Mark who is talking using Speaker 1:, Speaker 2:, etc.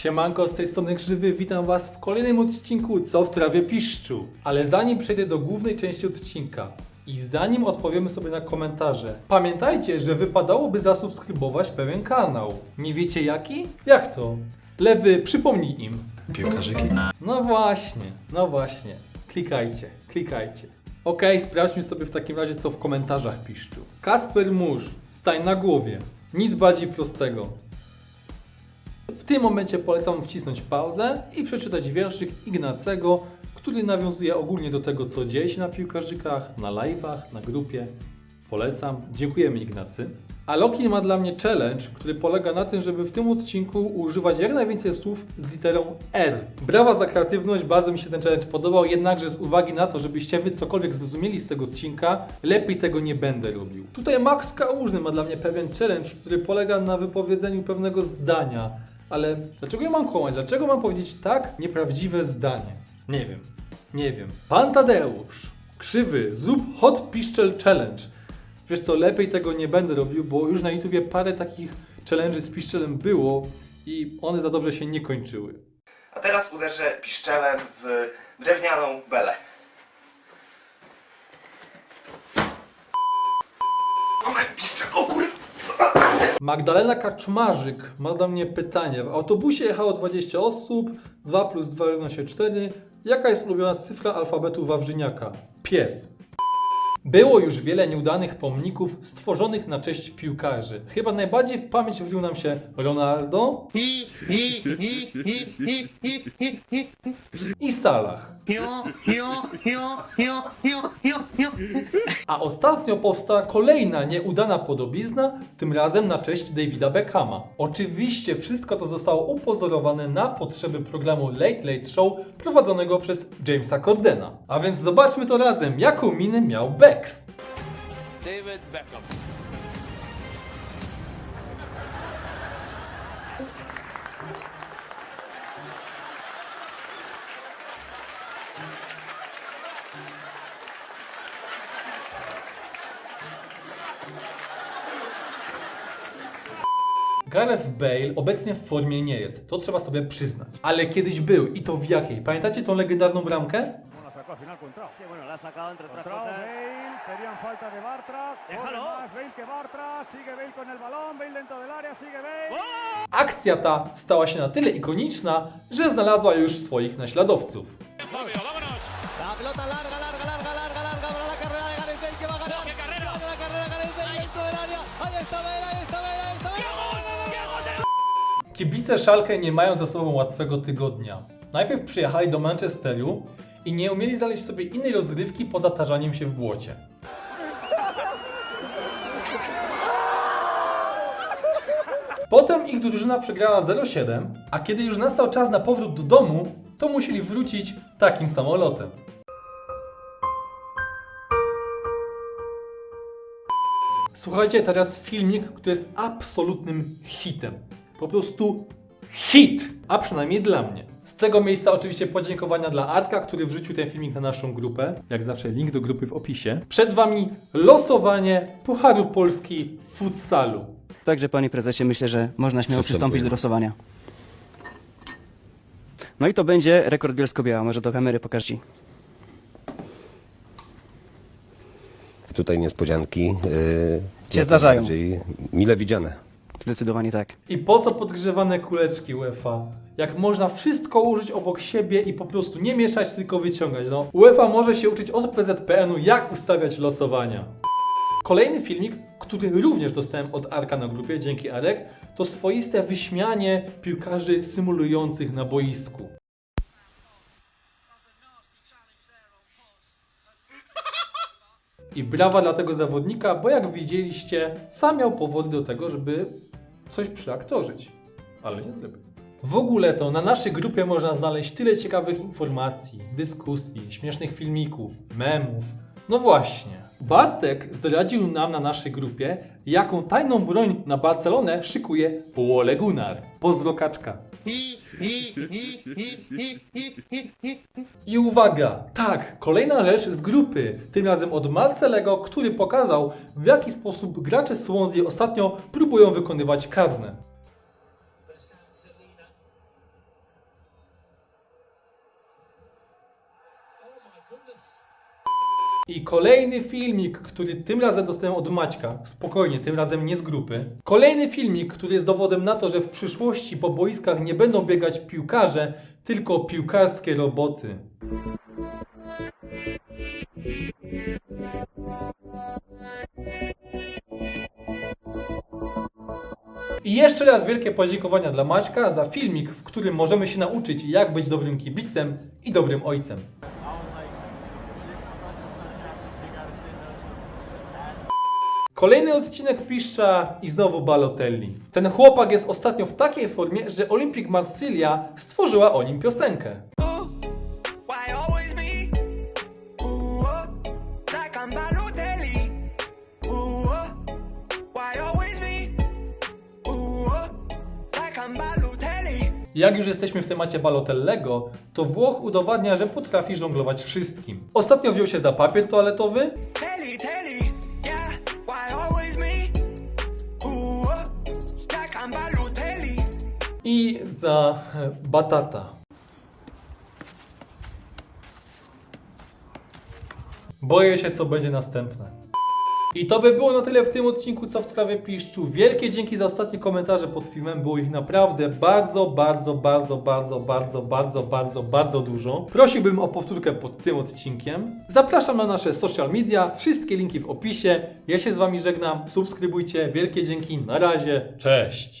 Speaker 1: Siemanko, z tej strony Krzywy, witam Was w kolejnym odcinku Co w trawie piszczu. Ale zanim przejdę do głównej części odcinka i zanim odpowiemy sobie na komentarze, pamiętajcie, że wypadałoby zasubskrybować pewien kanał. Nie wiecie jaki? Jak to? Lewy, przypomnij im.
Speaker 2: Piłkarzyki.
Speaker 1: No właśnie, no właśnie. Klikajcie, klikajcie. Okej, sprawdźmy sobie w takim razie, co w komentarzach piszczu. Kasper Mórz, stań na głowie. Nic bardziej prostego. W tym momencie polecam wcisnąć pauzę i przeczytać wierszyk Ignacego, który nawiązuje ogólnie do tego, co dzieje się na piłkarzykach, na live'ach, na grupie. Polecam. Dziękujemy Ignacy. A Loki ma dla mnie challenge, który polega na tym, żeby w tym odcinku używać jak najwięcej słów z literą R. Brawa za kreatywność, bardzo mi się ten challenge podobał, jednakże z uwagi na to, żebyście wy cokolwiek zrozumieli z tego odcinka, lepiej tego nie będę robił. Tutaj Max Kałużny ma dla mnie pewien challenge, który polega na wypowiedzeniu pewnego zdania. Ale dlaczego ja mam kłamać? Dlaczego mam powiedzieć tak nieprawdziwe zdanie? Nie wiem. Nie wiem. Pan Tadeusz, krzywy, zrób hot piszczel challenge. Wiesz co, lepiej tego nie będę robił, bo już na YouTubie parę takich challenge'y z piszczelem było i one za dobrze się nie kończyły.
Speaker 3: A teraz uderzę piszczelem w drewnianą belę. O.
Speaker 1: Magdalena Kaczmarzyk ma do mnie pytanie. W autobusie jechało 20 osób, 2 plus 2 równa się 4. Jaka jest ulubiona cyfra alfabetu Wawrzyniaka? Pies. Było już wiele nieudanych pomników stworzonych na cześć piłkarzy. Chyba najbardziej w pamięć wbił nam się Ronaldo i Salah. A ostatnio powstała kolejna nieudana podobizna, tym razem na cześć Davida Beckhama. Oczywiście wszystko to zostało upozorowane na potrzeby programu Late Late Show prowadzonego przez Jamesa Cordena. A więc zobaczmy to razem, jaką minę miał Bex.
Speaker 4: David Beckham.
Speaker 1: Gareth Bale obecnie w formie nie jest, to trzeba sobie przyznać. Ale kiedyś był i to w jakiej? Pamiętacie tą legendarną bramkę?
Speaker 5: Bueno, la sacó al final Contrao.
Speaker 6: Sí, bueno, la ha sacado entre otras
Speaker 5: Contrao,
Speaker 6: cosas.
Speaker 5: Bale, pedían falta de Bartra. corre
Speaker 6: Déjalo.
Speaker 5: Más Bale que Bartra, sigue Bale con el balón, Bale dentro del área, sigue Bale.
Speaker 1: Akcja ta stała się na tyle ikoniczna, że znalazła już swoich naśladowców. Kibice Szalkę nie mają za sobą łatwego tygodnia. Najpierw przyjechali do Manchesteru i nie umieli znaleźć sobie innej rozrywki poza tarzaniem się w błocie. Potem ich drużyna przegrała 0-7, a kiedy już nastał czas na powrót do domu, to musieli wrócić takim samolotem. Słuchajcie teraz filmik, który jest absolutnym hitem. Po prostu hit! A przynajmniej dla mnie. Z tego miejsca oczywiście podziękowania dla Arka, który wrzucił ten filmik na naszą grupę. Jak zawsze link do grupy w opisie. Przed Wami losowanie Pucharu Polski w futsalu.
Speaker 7: Także panie prezesie, myślę, że można śmiało przystąpić do losowania. No i to będzie rekord Bielsko-Biała. Może do kamery pokaż ci.
Speaker 8: Tutaj niespodzianki yy, jak
Speaker 7: Się zdarzają.
Speaker 8: najbardziej Mile widziane.
Speaker 7: Zdecydowanie tak.
Speaker 1: I po co podgrzewane kuleczki UEFA? Jak można wszystko użyć obok siebie i po prostu nie mieszać, tylko wyciągać. No, UEFA może się uczyć od PZPN-u, jak ustawiać losowania. Kolejny filmik, który również dostałem od Arka na grupie, dzięki Arek, to swoiste wyśmianie piłkarzy symulujących na boisku. I brawa dla tego zawodnika, bo jak widzieliście, sam miał powody do tego, żeby coś przyaktorzyć. Ale nie zrobił. W ogóle to na naszej grupie można znaleźć tyle ciekawych informacji, dyskusji, śmiesznych filmików, memów. No właśnie. Bartek zdradził nam na naszej grupie, jaką tajną broń na Barcelonę szykuje Ole Gunnar. Pozdro kaczka. I uwaga, tak, kolejna rzecz z grupy, tym razem od Marcelego, który pokazał w jaki sposób gracze Swansea ostatnio próbują wykonywać karne. Oh goodness. I kolejny filmik, który tym razem dostałem od Maćka, spokojnie, tym razem nie z grupy. Kolejny filmik, który jest dowodem na to, że w przyszłości po boiskach nie będą biegać piłkarze, tylko piłkarskie roboty. I jeszcze raz wielkie podziękowania dla Maćka za filmik, w którym możemy się nauczyć, jak być dobrym kibicem i dobrym ojcem. Kolejny odcinek piszcza i znowu Balotelli. Ten chłopak jest ostatnio w takiej formie, że Olympic Marsylia stworzyła o nim piosenkę.
Speaker 2: Oh, oh, oh.
Speaker 1: Jak już jesteśmy w temacie Balotellego, to Włoch udowadnia, że potrafi żonglować wszystkim. Ostatnio wziął się za papier toaletowy,
Speaker 2: Telly, telly,
Speaker 1: i za batata. Boję się, co będzie następne. I to by było na tyle w tym odcinku Co w trawie piszczu. Wielkie dzięki za ostatnie komentarze pod filmem. Było ich naprawdę bardzo, bardzo, bardzo, bardzo, bardzo, bardzo, bardzo, bardzo dużo. Prosiłbym o powtórkę pod tym odcinkiem. Zapraszam na nasze social media. Wszystkie linki w opisie. Ja się z Wami żegnam. Subskrybujcie. Wielkie dzięki. Na razie. Cześć.